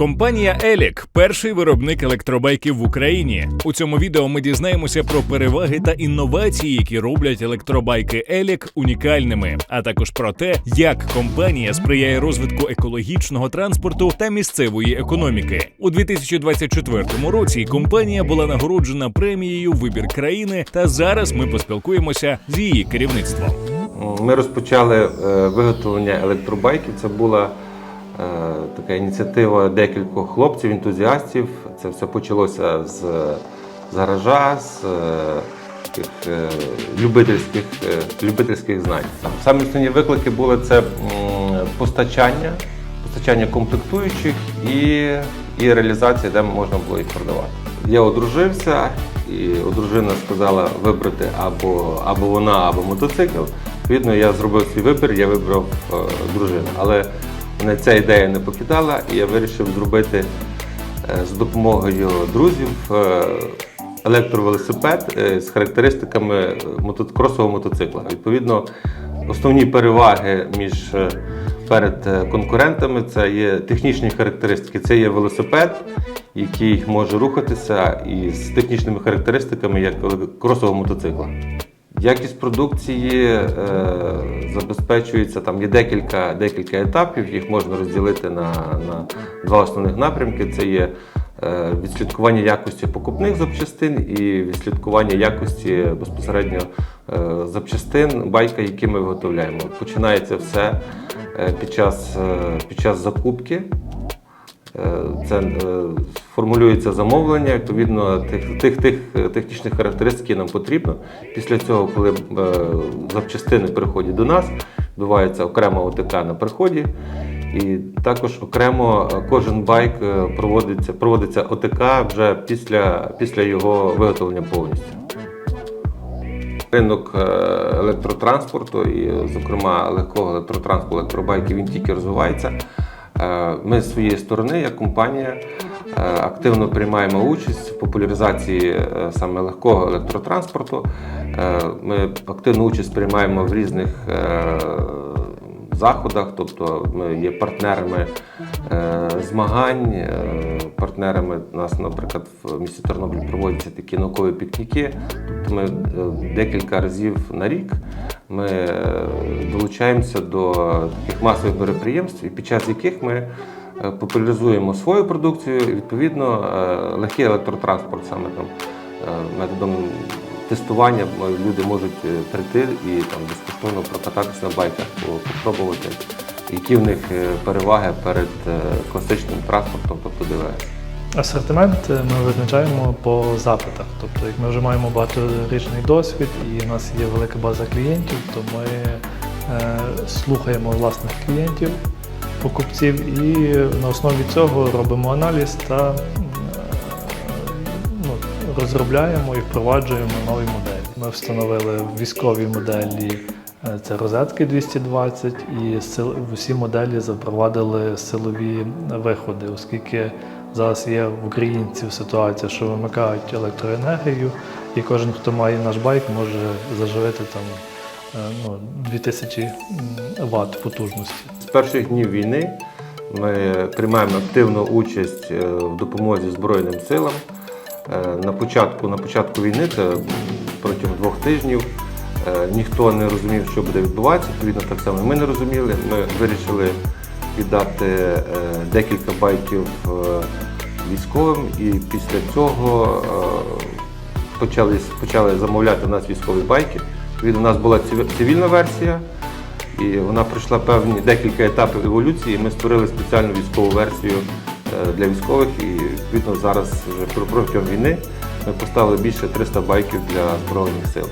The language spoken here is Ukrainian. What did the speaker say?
Компанія Елік перший виробник електробайків в Україні. У цьому відео ми дізнаємося про переваги та інновації, які роблять електробайки Елік унікальними, а також про те, як компанія сприяє розвитку екологічного транспорту та місцевої економіки. У 2024 році компанія була нагороджена премією Вибір країни. Та зараз ми поспілкуємося з її керівництвом. Ми розпочали е, виготовлення електробайків. Це була така ініціатива декількох хлопців, ентузіастів. Це все почалося з, з гаража, з е, таких е, любительських, е, любительських знань. Самі основні виклики були це постачання, постачання комплектуючих і, і реалізація, де можна було їх продавати. Я одружився, і дружина сказала вибрати або, або вона, або мотоцикл. Відповідно, я зробив свій вибір, я вибрав дружину. Але мене ця ідея не покидала, і я вирішив зробити е, з допомогою друзів е, електровелосипед е, з характеристиками кросового мотоцикла. Відповідно, основні переваги між перед конкурентами це є технічні характеристики. Це є велосипед, який може рухатися із технічними характеристиками як кросового мотоцикла. Якість продукції е, забезпечується, там є декілька, декілька етапів, їх можна розділити на, на два основних напрямки. Це є е, відслідкування якості покупних запчастин і відслідкування якості безпосередньо е, запчастин байка, які ми виготовляємо. Починається все е, під час, е, під час закупки. Е, Це е, формулюється замовлення, відповідно тих, тих, тих е, технічних характеристик, нам потрібно. Після цього, коли запчастини переходять до нас, відбувається окрема ОТК на приході. І також окремо кожен байк проводиться, проводиться ОТК вже після, після його виготовлення повністю. Ринок електротранспорту і, зокрема, легкого електротранспорту, електробайків, він тільки розвивається. Е, Ми з своєї сторони, як компанія, е, активно приймаємо участь в популяризації е, саме легкого електротранспорту. Ми активну участь приймаємо в різних заходах, тобто ми є партнерами змагань, партнерами у нас, наприклад, в місті Тернопіль проводяться такі наукові пікніки. Тобто ми е, декілька разів на рік ми е, долучаємося до таких масових мероприємств, і під час яких ми е, популяризуємо свою продукцію, і відповідно легкий електротранспорт саме там методом тестування люди можуть прийти і там безкоштовно прокататися на байках, попробувати, які в них е, переваги перед е, класичним транспортом, тобто ДВС. Асортимент е, ми визначаємо по запитах. Тобто, як ми вже маємо багаторічний досвід і у нас є велика база клієнтів, то ми слухаємо власних клієнтів, покупців і на основі цього робимо аналіз та ну, розробляємо і впроваджуємо нові моделі. Ми встановили військові моделі. Е, Це розетки 220 і сил- всі моделі запровадили силові виходи, оскільки зараз є в українців ситуація, що вимикають електроенергію, і кожен, хто має наш байк, може заживити там е, ну, 2000 Вт потужності. З перших днів війни ми приймаємо активну участь е, в допомозі Збройним силам. На початку, на початку війни, це протягом двох тижнів, ніхто не розумів, що буде відбуватися. Відповідно, так само ми не розуміли. Ми вирішили віддати е, декілька байків е, військовим, і після цього е, почали, почали замовляти у нас військові байки. Відповідно, у нас була цивільна версія. І вона пройшла певні декілька етапів еволюції. Ми створили спеціальну військову версію е, для військових. І відповідно зараз вже протягом війни ми поставили більше 300 байків для Збройних сил.